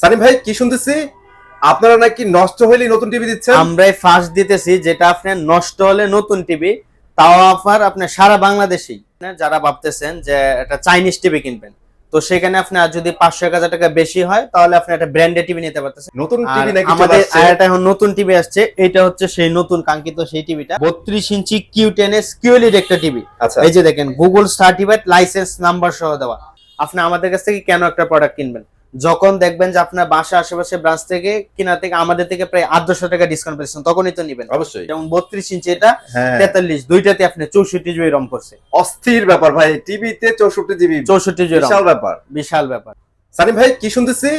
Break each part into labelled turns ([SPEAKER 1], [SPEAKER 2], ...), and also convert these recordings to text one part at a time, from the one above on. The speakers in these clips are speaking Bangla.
[SPEAKER 1] সানিম ভাই কি শুনতেছি? আপনারা নাকি নষ্ট হইলে নতুন টিভি দিচ্ছেন?
[SPEAKER 2] আমরাই ফার্স্ট দিতেছি যেটা আপনার নষ্ট হলে নতুন টিভি তাও অফার আপনার সারা বাংলাদেশেই। যারা ভাবতেছেন যে একটা চাইনিজ টিভি কিনবেন তো সেখানে আপনার যদি পাঁচশো এক হাজার টাকা বেশি হয় তাহলে আপনি একটা ব্র্যান্ডেড টিভি নিতে পারতেছেন।
[SPEAKER 1] নতুন টিভি নাকি
[SPEAKER 2] আমাদের। একটা এখন নতুন টিভি আসছে এটা হচ্ছে সেই নতুন কাঙ্ক্ষিত সেই টিভিটা। বত্রিশ inch Q ten S QLED একটা টিভি।
[SPEAKER 1] আচ্ছা।
[SPEAKER 2] এই যে দেখেন গুগল সার্টিফাইড লাইসেন্স নাম্বার সহ দেওয়া। আপনি আমাদের কাছ থেকে কেন একটা প্রোডাক্ট কিনবেন? যখন দেখবেন যে আপনার বাসা আশেপাশে ব্রাঞ্চ থেকে কিনা থেকে আমাদের থেকে প্রায় আটশো টাকা ডিসকাউন্ট পেয়েছেন তখনই তো নিবেন।
[SPEAKER 1] অবশ্যই।
[SPEAKER 2] যেমন বত্রিশ ইঞ্চি এটা
[SPEAKER 1] হ্যাঁ।
[SPEAKER 2] তেতাল্লিশ দুইটাতে আপনি চৌষট্টি জিবি রম করছে।
[SPEAKER 1] অস্থির ব্যাপার ভাই টিভিতে চৌষট্টি জিবি
[SPEAKER 2] চৌষট্টি জিবি
[SPEAKER 1] বিশাল ব্যাপার।
[SPEAKER 2] বিশাল ব্যাপার।
[SPEAKER 1] সানিম ভাই কি শুনতেছি?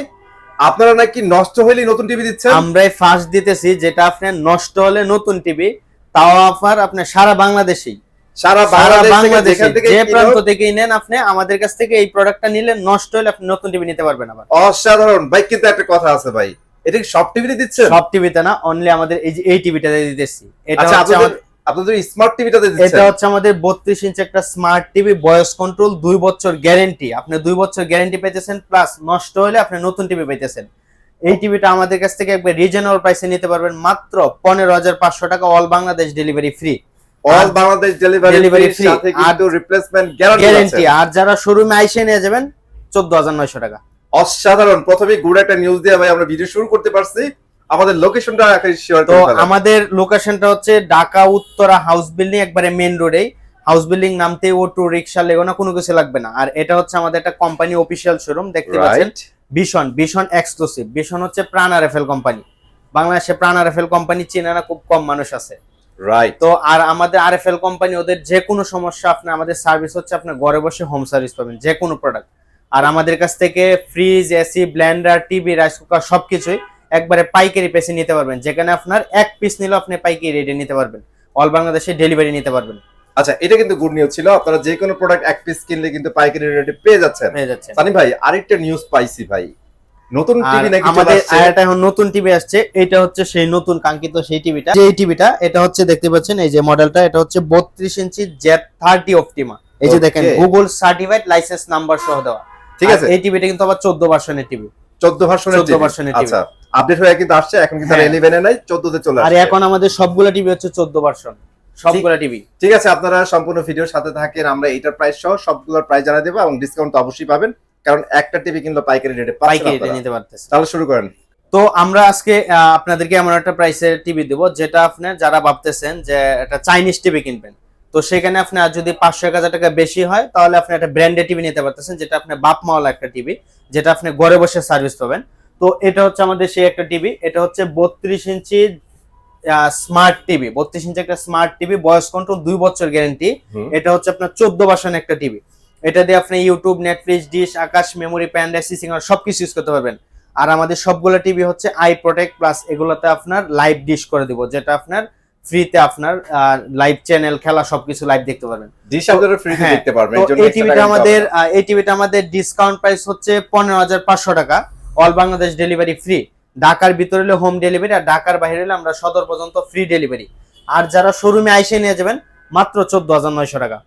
[SPEAKER 1] আপনারা নাকি নষ্ট হইলে নতুন টিভি দিচ্ছেন?
[SPEAKER 2] আমরাই ফার্স্ট দিতেছি যেটা আপনার নষ্ট হলে নতুন টিভি তাও অফার আপনার সারা বাংলাদেশেই।
[SPEAKER 1] সারা
[SPEAKER 2] সারা
[SPEAKER 1] বাংলাদেশ থেকে
[SPEAKER 2] বাংলাদেশে
[SPEAKER 1] যেখান থেকে
[SPEAKER 2] যে প্রান্ত থেকেই নেন আপনি আমাদের কাছ থেকে এই প্রোডাক্টটা নিলে নষ্ট হলে আপনি নতুন টিভি নিতে পারবেন আবার।
[SPEAKER 1] অসাধারণ। ভাই কিন্তু একটা কথা আছে ভাই। এটা কি সব টিভিতে দিচ্ছেন?
[SPEAKER 2] সব টিভিতে না অনলি আমাদের এই যে এই টিভিটা দিতেছি। এটা
[SPEAKER 1] আচ্ছা
[SPEAKER 2] হচ্ছে আমাদের-
[SPEAKER 1] আপনাদের স্মার্ট টিভিটাতে
[SPEAKER 2] এটা হচ্ছে আমাদের বত্রিশ ইঞ্চি একটা স্মার্ট টিভি ভয়েস কন্ট্রোল দুই বছর গ্যারেন্টি আপনি দুই বছর গ্যারেন্টি পেতেছেন প্লাস নষ্ট হলে আপনি নতুন টিভি পেতেছেন এই টিভিটা আমাদের কাছ থেকে একবার রিজনেবল প্রাইসে নিতে পারবেন মাত্র পনেরো হাজার পাঁচশো টাকা all Bangladesh delivery free
[SPEAKER 1] all Bangladesh delivery free. সাথে কিন্তু রিপ্লেসমেন্ট
[SPEAKER 2] গ্যারান্টি আর যারা শোরুমে আইসে নিয়ে যাবেন চোদ্দ হাজার নয়শো টাকা।
[SPEAKER 1] অসাধারণ। প্রথমে গুড একটা নিউজ দিয়ে ভাই আমরা ভিডিও শুরু করতে পারছি। আমাদের লোকেশনটা শেয়ার
[SPEAKER 2] তো আমাদের লোকেশনটা হচ্ছে ঢাকা উত্তরা হাউস বিল্ডিং একবারে মেন রোডেই হাউস বিল্ডিং নামতে অটো রিক্সা লেগো না কোনো কিছু লাগবে না। আর এটা হচ্ছে আমাদের একটা কোম্পানি অফিসিয়াল শোরুম দেখতে পাচ্ছেন? ভীষণ ভীষণ এক্সক্লুসিভ ভীষণ হচ্ছে প্রাণ আর এফএল কোম্পানি বাংলাদেশে প্রাণ আর এফএল কোম্পানি চেনে না খুব কম মানুষ আছে।
[SPEAKER 1] রাইট
[SPEAKER 2] তো আর আমাদের আর এফএল কোম্পানি ওদের যে কোনো সমস্যা আপনি আমাদের সার্ভিস হচ্ছে আপনি ঘরে বসে হোম সার্ভিস পাবেন যে কোনো প্রোডাক্ট আর আমাদের কাছ থেকে fridge AC blender TV rice cooker সবকিছুই একবারে পাইকারি পেসে নিতে পারবেন যেখানে আপনার এক পিস নিলেও আপনি পাইকারি রেটে নিতে পারবেন অল বাংলাদেশে ডেলিভারি নিতে পারবেন।
[SPEAKER 1] আচ্ছা এটা কিন্তু গুড নিউজ ছিল আপনারা যে কোনো প্রোডাক্ট এক পিস কিনলে কিন্তু পাইকারি রেটে পেয়ে যাচ্ছেন।
[SPEAKER 2] হয়ে যাচ্ছে
[SPEAKER 1] সানি ভাই আরেকটা নিউজ পাইছি ভাই। নতুন টিভি নাকি
[SPEAKER 2] আমাদের
[SPEAKER 1] আসছে?
[SPEAKER 2] একটা এখন নতুন টিভি আসছে। এটা হচ্ছে সেই নতুন কাঙ্ক্ষিত সেই টিভিটা যে টিভিটা এটা হচ্ছে দেখতে পাচ্ছেন এই যে মডেলটা এটা হচ্ছে বত্রিশ ইঞ্চি জেড থার্টি অপটিমা এই যে দেখেন গুগল সার্টিফাইড লাইসেন্স নাম্বার সহ দেওয়া।
[SPEAKER 1] ঠিক আছে।
[SPEAKER 2] এই টিভিটা কিন্তু আবার চোদ্দ ভার্সনের টিভি
[SPEAKER 1] 14 ভার্সনের
[SPEAKER 2] 14 ভার্সনের TV
[SPEAKER 1] আচ্ছা আপডেট হয়ে কিন্তু আসছে এখন কিন্তু আর
[SPEAKER 2] হ্যাঁ।
[SPEAKER 1] 11 এ নাই 14 তে চলে
[SPEAKER 2] আর এখন আমাদের সবগুলা টিভি হচ্ছে চোদ্দ ভার্সন সবগুলা টিভি
[SPEAKER 1] ঠিক আছে আপনারা সম্পূর্ণ ভিডিওর সাথে থাকেন আমরা এইটার প্রাইস সহ সবগুলোর প্রাইস জানা দেবো এবং ডিসকাউন্ট তো অবশ্যই পাবেন। কারণ একটা টিভি কিনলে পাইকারি রেটে
[SPEAKER 2] পাইকারি রেটে নিতে পারতেছে।
[SPEAKER 1] তাহলে শুরু করেন।
[SPEAKER 2] তো আমরা আজকে আপনাদেরকে এমন একটা প্রাইসের টিভি দেবো যেটা আপনি যারা ভাবতেছেন যে একটা চাইনিজ টিভি কিনবেন তো সেখানে আপনার যদি পাঁচশো এক হাজার টাকা বেশি হয় তাহলে আপনি একটা ব্র্যান্ডেড টিভি নিতে পারতেছেন যেটা আপনি বাপ মাওয়ালা একটা টিভি যেটা আপনি ঘরে বসে সার্ভিস পাবেন। তো এটা হচ্ছে আমাদের সেই একটা টিভি এটা হচ্ছে বত্রিশ ইঞ্চি স্মার্ট টিভি বত্রিশ ইঞ্চি একটা স্মার্ট টিভি বয়স কন্ট্রোল দুই বছর গ্যারেন্টি এটা হচ্ছে আপনার চোদ্দ বাসন একটা টিভি এটা দিয়ে আপনি YouTube Netflix dish Akash memory pen AC সিঙ্গার সবকিছু ইউজ করতে পারবেন। আর আমাদের সবগুলো টিভি হচ্ছে আই প্রোটেক্ট প্লাস এগুলোতে আপনার লাইভ ডিশ করে দিব যেটা আপনার ফ্রিতে আপনার লাইভ চ্যানেল খেলা সবকিছু লাইভ দেখতে পারবেন।
[SPEAKER 1] ডিশ আপনারা ফ্রিতে
[SPEAKER 2] হ্যাঁ,
[SPEAKER 1] দেখতে পারবেন
[SPEAKER 2] এই টিভিটা আমাদের এই টিভিটা আমাদের ডিসকাউন্ট প্রাইস হচ্ছে পনেরো হাজার পাঁচশো টাকা। অল বাংলাদেশ ডেলিভারি ফ্রি ঢাকার ভিতরে হলে হোম ডেলিভারি আর ঢাকার বাইরে হলে আমরা সদর পর্যন্ত ফ্রি ডেলিভারি আর যারা শোরুমে আইসে নিয়ে যাবেন মাত্র চোদ্দ হাজার নয়শো টাকা।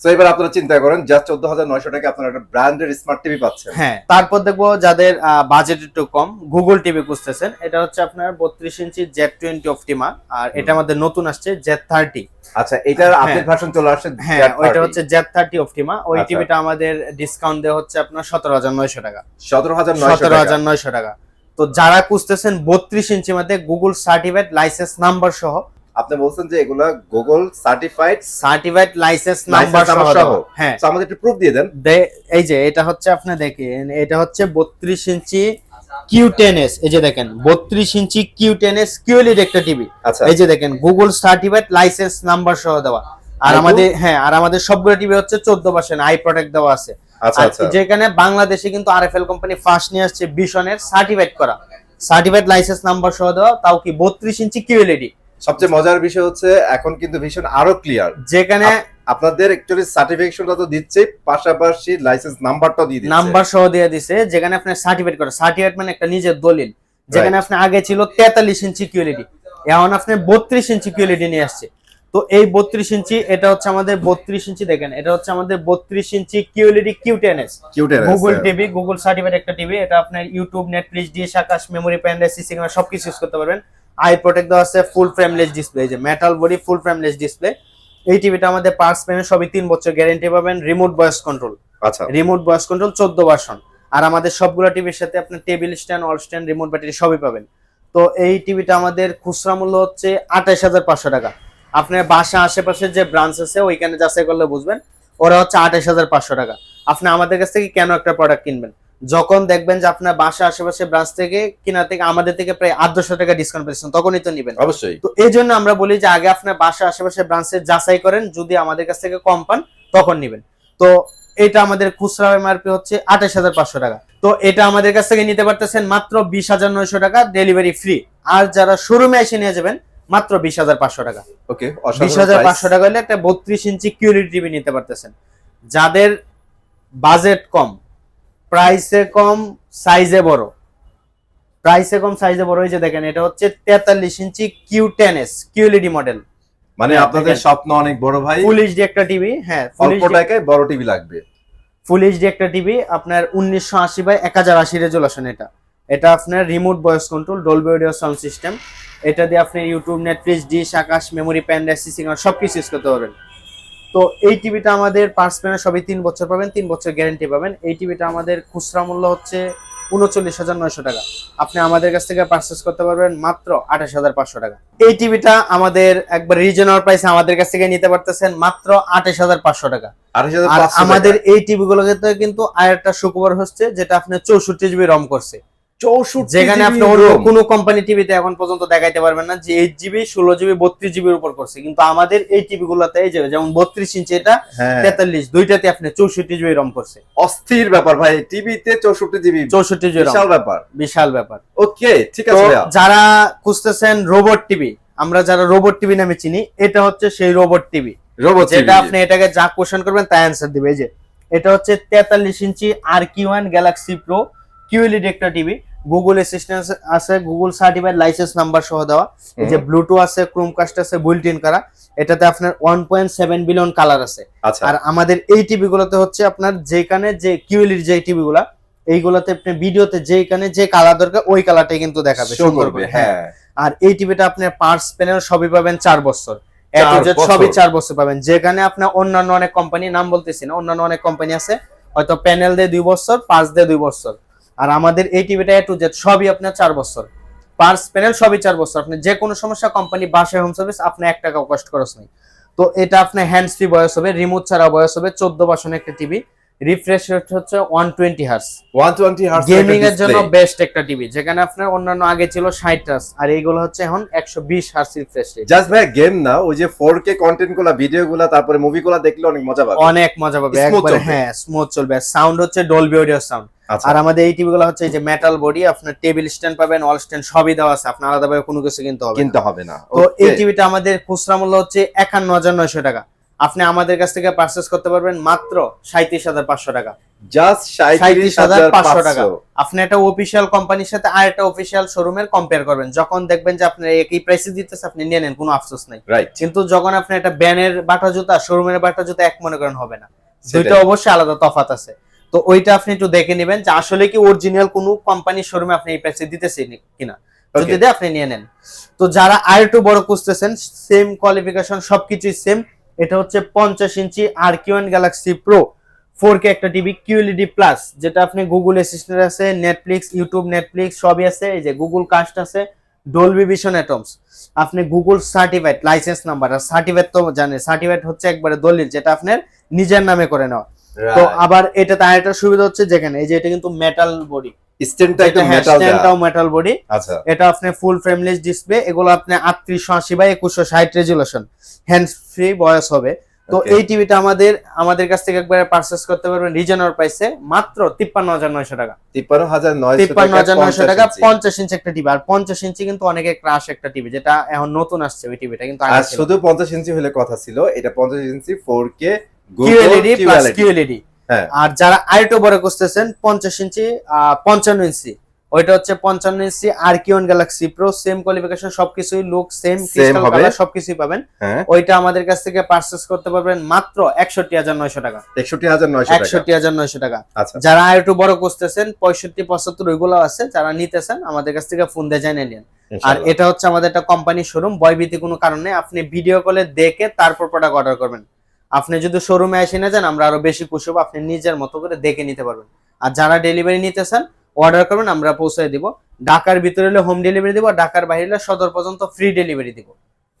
[SPEAKER 1] তো এবার আপনারা চিন্তা করেন জাস্ট চোদ্দ হাজার নয়শো টাকা আপনারা একটা ব্র্যান্ডের স্মার্ট টিভি পাচ্ছেন।
[SPEAKER 2] হ্যাঁ তারপর দেখব যাদের বাজেট একটু কম গুগল টিভি খুঁজতেছেন এটা হচ্ছে আপনার বত্রিশ ইঞ্চি জেড টোয়েন্টি অপটিমা আর এটা আমাদের নতুন আসছে জেড থার্টি
[SPEAKER 1] আচ্ছা এটার
[SPEAKER 2] হ্যাঁ।
[SPEAKER 1] আপডেট ভার্সন চলে আসছে
[SPEAKER 2] হ্যাঁ ওইটা হচ্ছে জেড থার্টি অপটিমা ওই
[SPEAKER 1] আচ্ছা।
[SPEAKER 2] টিভিটা আমাদের ডিসকাউন্ট দেওয়া হচ্ছে আপনার সতেরো হাজার নয়শো টাকা।
[SPEAKER 1] সতেরো হাজার
[SPEAKER 2] সতেরো হাজার নয়শো টাকা। তো যারা খুঁজতেছেন বত্রিশ ইঞ্চি মধ্যে গুগল সার্টিফাইড লাইসেন্স নাম্বার সহ
[SPEAKER 1] আপনি বলছেন যে এগুলা Google certified
[SPEAKER 2] certified license number সহ। হ্যাঁ।
[SPEAKER 1] আমাদের একটু প্রুফ দিয়ে দেন।
[SPEAKER 2] এই যে এটা হচ্ছে আপনি দেখেন এটা হচ্ছে বত্রিশ ইঞ্চি কিউ টেন এস এই যে দেখেন বত্রিশ inch Q ten S QLED একটা টিভি
[SPEAKER 1] আচ্ছা।
[SPEAKER 2] এই যে দেখেন গুগল সার্টিফাইড লাইসেন্স নাম্বার সহ দেওয়া। আর আমাদের হ্যাঁ আর আমাদের সবগুলো টিভি হচ্ছে চোদ্দ পার্সেন্ট আই প্রোটেক্ট দেওয়া আছে।
[SPEAKER 1] আচ্ছা আচ্ছা।
[SPEAKER 2] যেখানে বাংলাদেশে কিন্তু আরএফএল কোম্পানি ফার্স্ট নিয়ে আসছে বিশনের সার্টিফাইড করা। সার্টিফাইড লাইসেন্স নাম্বার সহ দেওয়া তাও কি বত্রিশ ইঞ্চি কিউএলইডি
[SPEAKER 1] সবচেয়ে মজার বিষয় হচ্ছে এখন কিন্তু ভীষণ আরও ক্লিয়ার
[SPEAKER 2] যেখানে
[SPEAKER 1] আপনাদের অ্যাকচুয়ালি সার্টিফিকেশনটা তো দিচ্ছে পাশাপাশি লাইসেন্স নাম্বারটাও দিয়ে দিচ্ছে।
[SPEAKER 2] নাম্বার সহ দিয়ে দিছে যেখানে আপনার সার্টিফাইড করা সার্টিফাইড মানে একটা নিজের দলিল। যেখানে আপনি আগে ছিল তেতাল্লিশ ইঞ্চি কিউএলইডি এখন আপনি বত্রিশ ইঞ্চি কিউএলইডি নিয়ে আসছে। তো এই বত্রিশ ইঞ্চি এটা হচ্ছে আমাদের বত্রিশ ইঞ্চি দেখেন এটা হচ্ছে আমাদের বত্রিশ inch QLED Q ten S
[SPEAKER 1] কিউটের
[SPEAKER 2] Google TV Google certified একটা টিভি এটা আপনার YouTube Netflix dish Akash memory pen CC camera সবকিছু ইউজ করতে পারবেন। আই প্রোটেক্ট দেওয়া আছে ফুল ফ্রেমলেস ডিসপ্লে যে metal body full frameless display এই টিভিটা আমাদের পার্টস পেমেন্ট সবই তিন বছর গ্যারেন্টি পাবেন রিমোট ভয়েস কন্ট্রোল
[SPEAKER 1] আচ্ছা।
[SPEAKER 2] রিমোট ভয়েস কন্ট্রোল চোদ্দ ভার্সন আর আমাদের সবগুলো টিভির সাথে আপনি table stand all stand remote battery সবই পাবেন। তো এই টিভিটা আমাদের খুচরা মূল্য হচ্ছে আঠাশ হাজার পাঁচশো টাকা। আপনার বাসা আশেপাশে যে ব্রাঞ্চ আছে ওইখানে যাচাই করলে বুঝবেন ওরা হচ্ছে আঠাশ হাজার পাঁচশো টাকা। আপনি আমাদের কাছ থেকে কেন একটা প্রোডাক্ট কিনবেন? যখন দেখবেন যে আপনার বাসা আশেপাশে ব্রাঞ্চ থেকে কিনা থেকে আমাদের থেকে প্রায় আট দুশো টাকা ডিসকাউন্ট পেয়েছেন তখনই তো নিবেন।
[SPEAKER 1] অবশ্যই।
[SPEAKER 2] তো এই জন্য আমরা বলি যে আগে আপনার বাসা আশেপাশে ব্রাঞ্চে যাচাই করেন যদি আমাদের কাছ থেকে কম পান তখন নিবেন। তো এটা আমাদের খুচরা এমআরপি হচ্ছে আঠাশ হাজার পাঁচশো টাকা। তো এটা আমাদের কাছ থেকে নিতে পারতেছেন মাত্র বিশ হাজার নয়শো টাকা ডেলিভারি ফ্রি আর যারা শোরুমে এসে নিয়ে যাবেন মাত্র বিশ হাজার পাঁচশো টাকা।
[SPEAKER 1] ওকে
[SPEAKER 2] বিশ হাজার পাঁচশো টাকা হলে একটা বত্রিশ ইঞ্চি কিউরিটি টিভি নিতে পারতেছেন। যাদের বাজেট কম প্রাইসে কম সাইজে বড়। প্রাইসে কম সাইজে বড়। এই যে দেখেন এটা হচ্ছে তেতাল্লিশ inch Q ten S QLED model
[SPEAKER 1] মানে
[SPEAKER 2] হ্যাঁ,
[SPEAKER 1] আপনাদের স্বপ্ন অনেক বড় ভাই।
[SPEAKER 2] ফুল এইচডি একটা টিভি হ্যাঁ ফুল
[SPEAKER 1] অল্প টাকায় বড় টিভি লাগবে।
[SPEAKER 2] ফুল এইচডি একটা টিভি আপনার উনিশশো আশি বাই এক হাজার আশি রেজুলেশন এটা। এটা আপনার remote voice control Dolby audio sound system এটা দিয়ে আপনি YouTube Netflix dish Akash memory pen CC সব কিছু ইউজ করতে পারবেন। তো এই টিভিটা আমাদের পার্স প্যানের সবই তিন বছর পাবেন তিন বছর গ্যারেন্টি পাবেন। এই টিভিটা আমাদের খুচরা মূল্য হচ্ছে উনচল্লিশ হাজার নয়শো টাকা। আপনি আমাদের কাছ থেকে পারচেস করতে পারবেন মাত্র আঠাশ হাজার পাঁচশো টাকা। এই টিভিটা আমাদের একবার রিজনাল প্রাইসে আমাদের কাছ থেকে নিতে পারতেছেন মাত্র আঠাশ হাজার পাঁচশো টাকা। আর আমাদের এই টিভি গুলোকে কিন্তু আরেকটা সুখবর হচ্ছে যেটা আপনার চৌষট্টি জিবি রম করছে।
[SPEAKER 1] চৌষট্টি
[SPEAKER 2] যেখানে আপনি অন্য কোনো কোম্পানি টিভিতে এখন পর্যন্ত দেখাইতে পারবেন না যে এইট জিবি ষোলো জিবি বত্রিশ জিবির উপর করছে। কিন্তু আমাদের এই টিভি গুলোতে এই যে যেমন বত্রিশ ইঞ্চি এটা
[SPEAKER 1] হ্যাঁ।
[SPEAKER 2] তেতাল্লিশ দুইটাতে আপনি চৌষট্টি জিবি রম করছে।
[SPEAKER 1] অস্থির ব্যাপার ভাই টিভিতে চৌষট্টি জিবি
[SPEAKER 2] চৌষট্টি জিবি
[SPEAKER 1] বিশাল ব্যাপার।
[SPEAKER 2] বিশাল ব্যাপার।
[SPEAKER 1] ওকে ঠিক আছে
[SPEAKER 2] যারা খুঁজতেছেন রোবট টিভি আমরা যারা রোবট টিভি নামে চিনি এটা হচ্ছে সেই রোবট টিভি
[SPEAKER 1] রোবট
[SPEAKER 2] যেটা আপনি এটাকে যা কোশ্চেন করবেন তাই অ্যান্সার দিবে। এই যে এটা হচ্ছে তেতাল্লিশ ইঞ্চি আর Q one Galaxy Pro QLED একটা টিভি গুগল অ্যাসিস্ট্যান্স আছে গুগল সার্টিফাইড লাইসেন্স নাম্বার সহ দেওয়া। এই যে ব্লুটুথ আছে ক্রোমকাস্ট আছে বুইল্ট ইন করা এটাতে আপনার one point seven billion colour আছে।
[SPEAKER 1] আচ্ছা।
[SPEAKER 2] আর আমাদের এই টিভি গুলোতে হচ্ছে আপনার যেখানে যে কিউএলইডি যে টিভি গুলা এইগুলোতে আপনি ভিডিওতে যেখানে যে কালার দরকার ওই কালারটাই কিন্তু দেখাবে সুন্দর হ্যাঁ।
[SPEAKER 1] হ্যাঁ।
[SPEAKER 2] আর এই টিভিটা আপনি পার্টস প্যানেল সবই পাবেন চার বছর। সবই চার বছর পাবেন। যেখানে আপনার অন্যান্য অনেক কোম্পানি নাম বলতেছি না অন্যান্য অনেক কোম্পানি আছে হয়তো প্যানেল দিয়ে দুই বছর পার্স দিয়ে দুই বছর। আর আমাদের এই টিভিটা এ টু জেড সবই আপনার চার বছর। পার্স প্যানেল সবই চার বছর। আপনি যে কোনো সমস্যা কোম্পানি বাসায় হোম সার্ভিস আপনি এক টাকাও কষ্ট খরচ নেই। তো এটা আপনার হ্যান্ডস ফ্রি বয়স হবে রিমোট ছাড়া বয়স হবে, চোদ্দ বাসনের একটা টিভি রিফ্রেশ রেট হচ্ছে one twenty hertz
[SPEAKER 1] one twenty hertz
[SPEAKER 2] gaming এর জন্য বেস্ট একটা টিভি যেখানে আপনার অন্যান্য আগে ছিল ষাট হার্স আর এইগুলো হচ্ছে এখন একশো বিশ হার্স রিফ্রেশ রেট
[SPEAKER 1] জাস্ট ভাই গেম না ওই যে ফোর কে কন্টেন্টগুলা ভিডিও গুলা তারপরে মুভি গুলা দেখলে অনেক মজা পাবে।
[SPEAKER 2] অনেক মজা পাবে একবারে হ্যাঁ স্মুথ চলবে। সাউন্ড হচ্ছে ডলবি অডিও সাউন্ড আর আমাদের এই টিভি গুলো হচ্ছে এই যে মেটাল বডি আপনার টেবিল স্ট্যান্ড পাবেন অল স্ট্যান্ড সবই দেওয়া আছে। আপনার আলাদাভাবে কোনো কিছু কিনতে হবে।
[SPEAKER 1] কিনতে হবে না।
[SPEAKER 2] তো এই টিভিটা আমাদের খুচরা মূল্য হচ্ছে একান্ন হাজার নয়শো টাকা। আপনি আমাদের কাছ থেকে পারচেস করতে পারবেন মাত্র সাঁত্রিশ হাজার পাঁচশো টাকা।
[SPEAKER 1] জাস্ট
[SPEAKER 2] সাঁত্রিশ হাজার পাঁচশো। টাকা। আপনি একটা অফিসিয়াল কোম্পানির সাথে আর একটা অফিসিয়াল শোরুমের কম্পেয়ার করবেন। যখন দেখবেন যে আপনি একই প্রাইসে দিতেছে আপনি নিয়ে নেন কোনো আফসোস নাই। কিন্তু যখন আপনি একটা ব্যানের বাটা জুতা শোরুমের বাটা জুতা এক মনে করেন হবে না। দুইটা অবশ্যই আলাদা তফাত আছে। তো ওইটা আপনি একটু দেখে নেবেন যে আসলে কি অরিজিনাল কোনো কোম্পানির শোরুমে আপনি এই প্রাইসে দিতেছে কিনা। যদি আপনি নিয়ে নেন। তো যারা আর একটু বড় খুঁজতেছেন সেম কোয়ালিফিকেশন সবকিছুই সেম এটা হচ্ছে পঞ্চাশ ইঞ্চি আর QN Galaxy Pro four K একটা টিভি কিউএলইডি প্লাস যেটা আপনি গুগল অ্যাসিস্ট্যান্ট আছে নেটফ্লিক্স ইউটিউব নেটফ্লিক্স সবই আছে। এই যে গুগল কাস্ট আছে ডলবি ভিশন অ্যাটমস আপনি গুগল সার্টিফাইড লাইসেন্স নাম্বার আর সার্টিফাইড তো জানেন সার্টিফাইড হচ্ছে একবারে দলিল যেটা আপনার নিজের নামে করে নেওয়া। তো আবার এটা তার একটা সুবিধা হচ্ছে যেখানে এই যে এটা কিন্তু মেটাল বডি
[SPEAKER 1] স্ট্যান্ডটা একটু মেটাল
[SPEAKER 2] স্ট্যান্ডটাও মেটাল বডি
[SPEAKER 1] আচ্ছা।
[SPEAKER 2] এটা আপনি ফুল ফ্রেমলেস ডিসপ্লে এগুলো আপনি বাই রেজুলেশন হ্যান্ডস ফ্রি হবে। তো এই টিভিটা আমাদের আমাদের কাছ থেকে একবারে পারচেস করতে পারবেন রিজনাল প্রাইসে মাত্র তিপ্পান্ন হাজার নয়শো টাকা।
[SPEAKER 1] তিপ্পান্ন হাজার নয়শো
[SPEAKER 2] তিপ্পান্ন হাজার নয়শো টাকা
[SPEAKER 1] 50 ইঞ্চি।
[SPEAKER 2] একটা টিভি আর পঞ্চাশ ইঞ্চি কিন্তু অনেকে ক্রাশ একটা টিভি যেটা এখন নতুন আসছে ওই টিভিটা কিন্তু
[SPEAKER 1] আর শুধু পঞ্চাশ ইঞ্চি হলে কথা ছিল এটা পঞ্চাশ inch four K
[SPEAKER 2] QLED plus QLED
[SPEAKER 1] হ্যাঁ।
[SPEAKER 2] আর যারা আরেকটু বড় খুঁজতেছেন পঞ্চাশ ইঞ্চি পঞ্চান্ন ইঞ্চি। ওইটা হচ্ছে পঞ্চান্ন ইঞ্চি আর্কিওন গ্যালাক্সি প্রো সেম কোয়ালিফিকেশন সবকিছুই লুক সেম ক্রিস্টাল কালার সবকিছুই পাবেন।
[SPEAKER 1] হ্যাঁ।
[SPEAKER 2] ওইটা আমাদের কাছ থেকে পারচেস করতে পারবেন মাত্র একষট্টি হাজার নয়শো টাকা।
[SPEAKER 1] একষট্টি হাজার টাকা।
[SPEAKER 2] একষট্টি হাজার নয়শো টাকা।
[SPEAKER 1] আচ্ছা।
[SPEAKER 2] যারা আর একটু বড় খুঁজতেছেন পঁয়ষট্টি পঁচাত্তর ওইগুলো আছে যারা নিতেছেন আমাদের কাছ থেকে ফোন দিয়ে জানিয়ে নিন। আর এটা হচ্ছে আমাদের একটা কোম্পানি শোরুম ভয়ভীতি কোনো কারণে আপনি ভিডিও কলে দেখে তারপর প্রোডাক্ট অর্ডার করবেন। আপনি যদি শোরুমে এসে না যান আমরা আরও বেশি খুশি হব আপনি নিজের মতো করে দেখে নিতে পারবেন। আর যারা ডেলিভারি নিতে চান অর্ডার করবেন আমরা পৌঁছে দিব। ঢাকার ভিতরে হলে হোম ডেলিভারি দিব আর ঢাকার বাইরে হলে সদর পর্যন্ত ফ্রি ডেলিভারি দিব।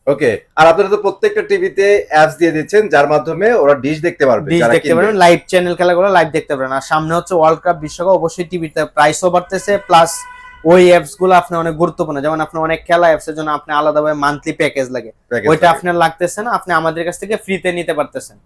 [SPEAKER 1] ওকে আর আপনারা তো প্রত্যেকটা টিভিতে অ্যাপস দিয়ে দিচ্ছেন যার মাধ্যমে ওরা ডিশ দেখতে পারবে
[SPEAKER 2] ডিশ দেখতে পারবেন লাইভ চ্যানেল খেলাগুলো লাইভ দেখতে পারবেন। আর সামনে হচ্ছে ওয়ার্ল্ড কাপ বিশ্বকাপ অবশ্যই টিভিতে প্রাইসও বাড়তেছে প্লাস ওই অ্যাপসগুলো আপনার অনেক গুরুত্বপূর্ণ। যেমন আপনার অনেক খেলা অ্যাপস এর জন্য আপনি আলাদাভাবে মান্থলি প্যাকেজ লাগে। ওইটা আপনার লাগতেছে না আপনি আমাদের কাছ থেকে ফ্রিতে নিতে পারতেছেন।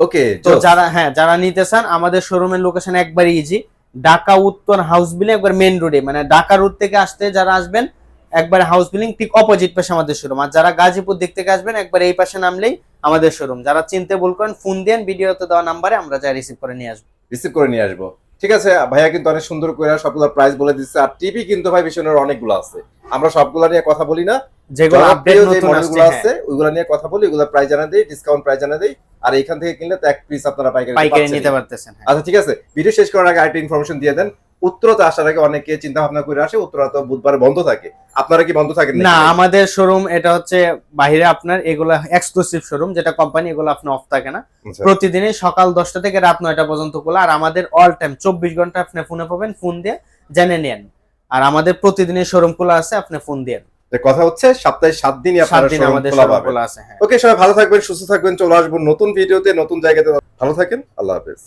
[SPEAKER 1] ওকে
[SPEAKER 2] তো যারা হ্যাঁ যারা নিতে চান আমাদের শোরুমের লোকেশন একবারই ইজি ঢাকা উত্তর হাউস বিল্ডিং একবার মেন রোডে মানে ঢাকা রোড থেকে আসতে যারা আসবেন একবার হাউস বিল্ডিং ঠিক অপোজিট পাশে আমাদের শোরুম আর যারা গাজীপুর দিক থেকে আসবেন একবার এই পাশে নামলেই আমাদের শোরুম যারা চিনতে ভুল করেন ফোন দেন ভিডিওতে দেওয়া নাম্বারে আমরা যা রিসিভ করে নিয়ে আসব।
[SPEAKER 1] রিসিভ করে নিয়ে আসব। ঠিক আছে ভাইয়া কিন্তু অনেক সুন্দর করে সবগুলো প্রাইস বলে দিচ্ছে। আর টিভি কিন্তু ভাই ভীষণের অনেকগুলো আছে। আমরা সবগুলো নিয়ে কথা বলি না।
[SPEAKER 2] যেগুলো আপডেট নতুন
[SPEAKER 1] মডেলগুলো
[SPEAKER 2] আসছে
[SPEAKER 1] আছে ওইগুলো নিয়ে কথা বলি ওগুলো প্রাইস জানা দেই ডিসকাউন্ট প্রাইস জানা দেই। আর এখান থেকে কিনলে তো এক পিস আপনারা পাইকারি
[SPEAKER 2] হ্যাঁ, পাইকারি নিতে পারতেছেন হ্যাঁ।
[SPEAKER 1] আচ্ছা ঠিক আছে। ভিডিও শেষ করার আগে আরেকটা ইনফরমেশন দিয়ে দেন। উত্তরতে আসার আগে অনেকে চিন্তা ভাবনা করে আসে উত্তরা তো বুধবার বন্ধ থাকে। আপনারা কি বন্ধ থাকেন
[SPEAKER 2] না আমাদের শোরুম এটা হচ্ছে বাইরে আপনার এগুলো এক্সক্লুসিভ শোরুম যেটা কোম্পানি এগুলো আপনি অফ থাকে না।
[SPEAKER 1] আচ্ছা।
[SPEAKER 2] প্রতিদিনই সকাল দশটা থেকে রাত নয়টা পর্যন্ত খোলা আর আমাদের অল টাইম চব্বিশ ঘণ্টা আপনি ফোনে পাবেন ফোন দিয়ে জেনে নেন আর আমাদের প্রতিদিনের শোরুম খোলা আছে আপনি ফোন দিয়ে।
[SPEAKER 1] কথা হচ্ছে সপ্তাহে সাত দিনই আপনারা
[SPEAKER 2] দিন আমাদের খোলা আছে হ্যাঁ।
[SPEAKER 1] ওকে সবাই ভালো থাকবেন সুস্থ থাকবেন চলে আসব নতুন ভিডিওতে নতুন জায়গাতে। ভালো থাকেন আল্লাহ হাফেজ।